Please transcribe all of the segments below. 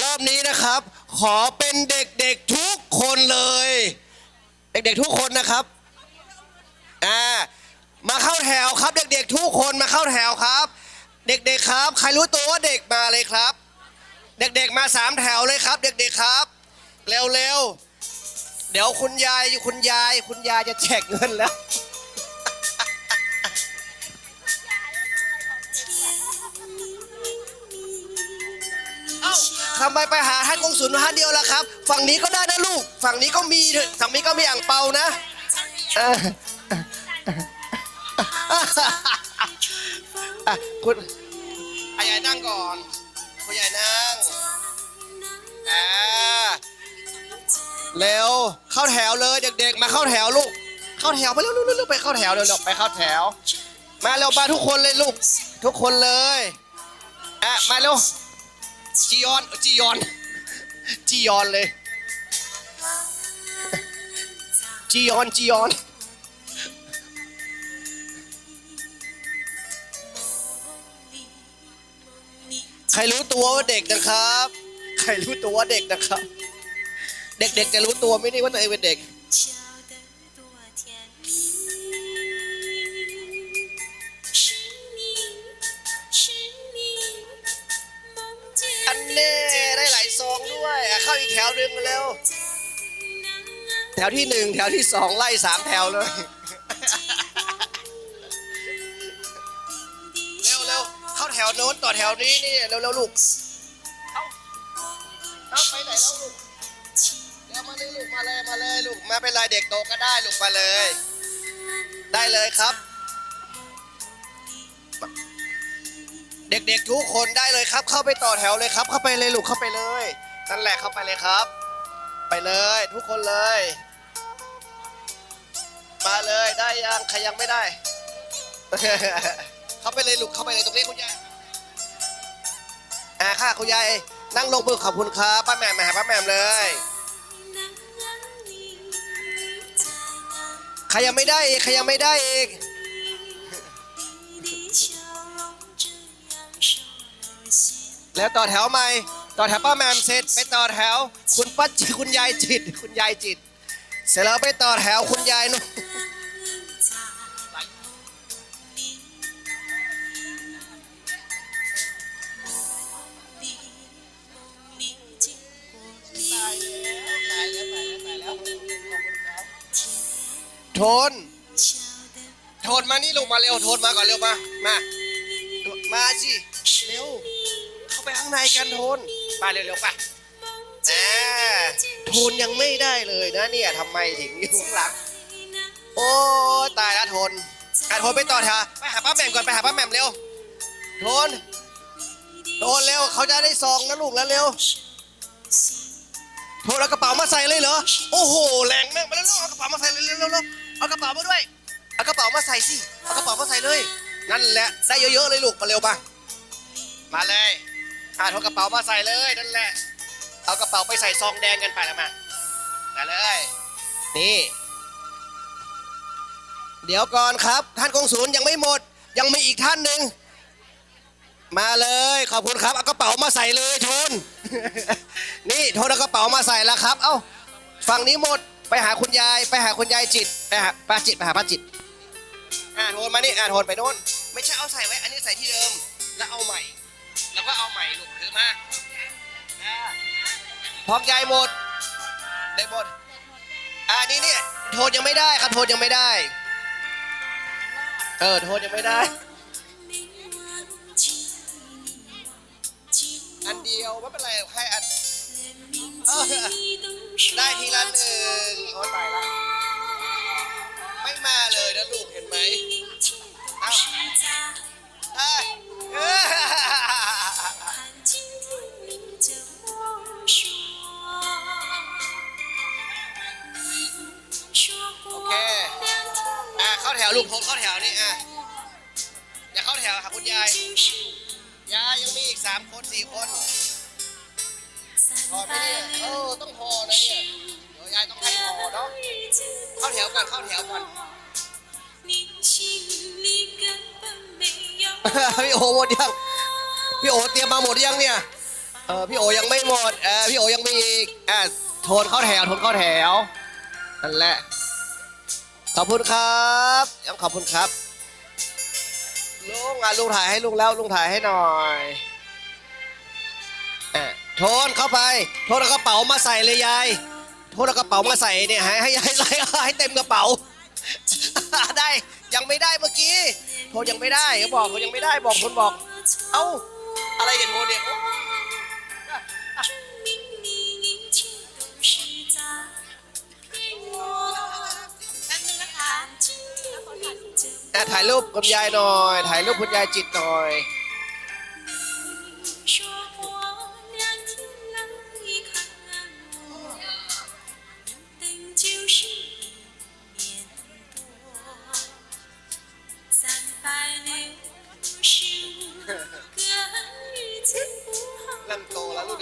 รอบนี้นะครับ ขอเป็นเด็กๆทุกคนเลย เด็กๆทุกคนนะครับอ่ามาเข้าแถวครับ เด็กๆทุกคนมาเข้าแถวครับ เด็กๆครับ ใครรู้ตัวว่าเด็กมาเลยครับ เด็กๆมาสามแถวเลยครับ เด็กๆครับ เร็วๆเดี๋ยวคุณยายคุณยาย คุณยายจะแจกเงินแล้ว ทำไมไปหาท่านกงสุลท่านเดียวล่ะครับ ฝั่งนี้ก็ได้นะลูก ฝั่งนี้ก็มีฝั่งนี้ก็มีอ่างเปานะเอออะคุณอาใหญ่นั่งก่อนคุณใหญ่นั่งอ่าเร็วเข้าแถวเลยเด็กๆ มาเข้าแถวลูก เข้าแถวไปเร็วๆๆๆไปเข้าแถวเร็วๆไปเข้าแถว มาเร็วมาทุกคนเลยลูก ทุกคนเลยอะมาเร็ว จียอนจียอนจียอนเลยจียอนจียอนใครรู้ตัวว่าเด็กนะครับ ใครรู้ตัวว่าเด็กนะครับ เด็กๆจะรู้ตัวไม่ได้ว่าตัวเองเป็นเด็ก อีกแถวหนึ่งมาเร็ว แถวที่หนึ่งแถวที่สองไล่สามแถวเลย เร็วเร็วเข้าแถวโน้นต่อแถวนี้นี่เร็วเร็วลูก เอาเอาไปไหนแล้วลูกเดี๋ยวมาเลยลูกมาเลยมาเลยลูกมาเป็นไรเด็กโตก็ได้ลูกมาเลย ได้เลยครับ เด็กๆทุกคนได้เลยครับ เข้าไปต่อแถวเลยครับ เข้าไปเลยลูกเข้าไปเลย นั่นแหละเข้าไปเลยครับ ไปเลยทุกคนเลย มาเลยได้ยังใครยังไม่ได้ เข้าไปเลยลูกเข้าไปเลยตรงนี้คุณยายอ่าค่ะคุณยายนั่งลงมือขอบคุณครับป้าแหม่มมาหาป้าแหม่มเลย ใครยังไม่ได้อกใครยังไม่ได้อีกแล้วต่อแถวใหม่ ต่อแถวป้าแมมเสร็จไปต่อแถว คุณป้าจิคุณยายจิต คุณยายจิต เสร็จแล้วไปต่อแถวคุณยายนุ่นตายแล้วตายแล้วตายแล้วตายแล้วขอบคุณครับโทน โทนมานี่ลูกมาเร็ว โทนมาก่อนเร็วมา มา มาสิ ในกันโทนไปเร็วๆไปอ่าโทนยังไม่ได้เลยนะเนี่ยทำไมถึงอยู่ข้างหลัง โอ้ตายแล้วโทนอะโทนไปต่อเถอะไปหาป้าแหม่มก่อนไปหาป้าแหม่มเร็วโทนโทนเร็วเขาจะได้ซองนะลูกแล้วเร็วโทรเอากระเป๋ามาใส่เลยเหรอโอ้โหแรงมากมาแล้วเอากระเป๋ามาใส่เลยเร็วๆๆเอากระเป๋ามาด้วยเอากระเป๋ามาใส่สิเอากระเป๋ามาใส่เลย นั่นแหละได้เยอะๆเลยลูกมาเร็วมามาเลย อ่าโทรกระเป๋ามาใส่เลยนั่นแหละ เอากระเป๋าไปใส่ซองแดงกันไปแล้วมามาเลย นี่ เดี๋ยวก่อนครับ ท่านกงศูนย์ยังไม่หมด ยังมีอีกท่านหนึ่ง มาเลย ขอบคุณครับ เอากระเป๋ามาใส่เลยโทน นี่โทนเอากระเป๋ามาใส่แล้วครับ เอ้า ฝั่งนี้หมด ไปหาคุณยาย ไปหาคุณยายจิต ไปหาป้าจิต ไปหาป้าจิต อ่าโทนมานี่ อ่าโทนไปโน่นไม่ใช่เอาใส่ไว้ อันนี้ใส่ที่เดิม แล้วเอาใหม่ แล้วก็เอาใหม่ลูกถือมาอ่าพร้อมยายหมด ได้หมดอ่านี่เนี่ยโทนยังไม่ได้ครับโทนยังไม่ได้ เออโทนยังไม่ได้ อันเดียวไม่เป็นไรให้อันเออได้ทีละหนึ่งโอ้ตายละไม่มาเลยนะลูกเห็นไหมเอ้าเอ้ยเอ้ย โอเคอะเข้าแถวลูกโทนเข้าแถวนี่อะอย่าเข้าแถวหาคุณยายยายยังมีอีกสามคนสี่คนพอไหมเนี่ยเออต้องพอนะเนี่ยเดี๋ยวยายต้องให้พอเนาะเข้าแถวก่อนเข้าแถวก่อนพี่โอหมดยัง พี่โอเตรียมมาหมดยังเนี่ยเออพี่โอยังไม่หมดเออพี่โอยังมีอีกอะโทนเข้าแถวโทนเข้าแถวนั่นแหละขอบคุณครับยังขอบคุณครับลุงอะลุงถ่ายให้ลุงแล้วลุงถ่ายให้หน่อยอะโทนเข้าไป โทนเอากระเป๋ามาใส่เลยยายโทนเอากระเป๋ามาใส่เนี่ยให้ให้ให้ให้ให้เต็มกระเป๋า ได้ยังไม่ได้เมื่อกี้โทนยังไม่ได้เขาบอกโทนยังไม่ได้บอกคนบอก เอ้า อะไรกันโทเนี่ยถ่ายรูปคุณยายหน่อย ถ่ายรูปคุณยายจิตหน่อย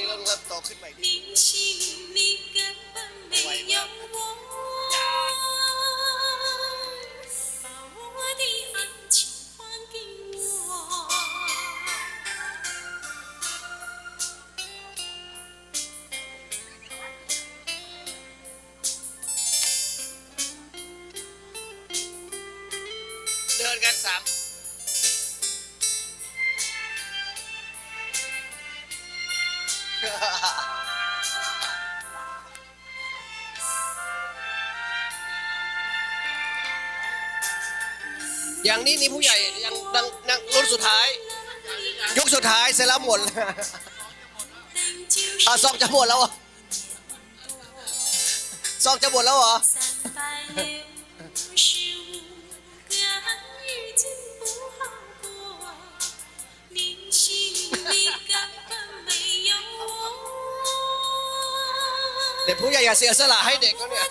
นี้เรารู้ว่าโตขึ้นใหม่ที่ไหวมากเดินกันสาม อย่างนี้นี่ผู้ใหญ่ยังดังนังรุ่นสุดท้าย ยุคสุดท้ายเสร็จแล้วหมดแล้วอะซองจะหมดแล้วเหรอซองจะหมดแล้วเหรอ แต่ผู้ใหญ่อย่าเสียสละให้เด็กก็เนี่ย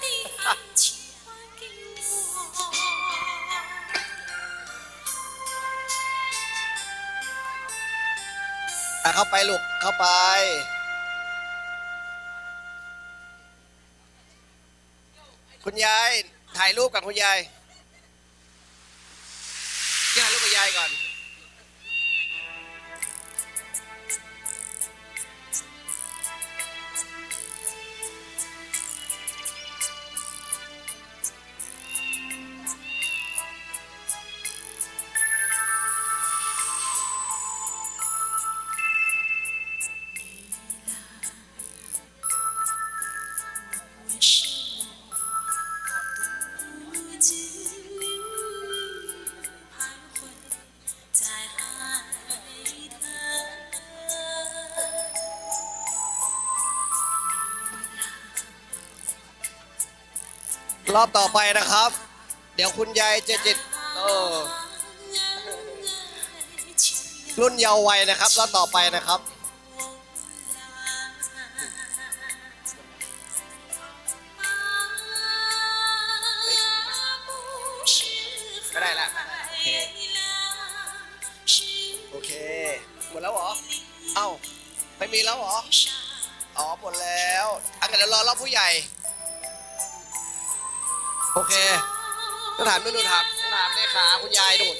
อ่เข้าไปลูกเข้าไป คุณยายถ่ายรูปกับคุณยายย่ารูปกับยายก่อน รอบต่อไปนะครับ เดี๋ยวคุณยายจะจิตโอ้รุ่นเยาว์วัยนะครับรอบต่อไปนะครับ ก็ได้ละโอเค หมดแล้วเหรอ เอ้า ไม่มีแล้วเหรอ อ๋อ หมดแล้วอันเดี๋ยวรอรอบผู้ใหญ่ โอเคต้องถามนู่นนู่นถามต้องถามเลขาคุณยายนู่น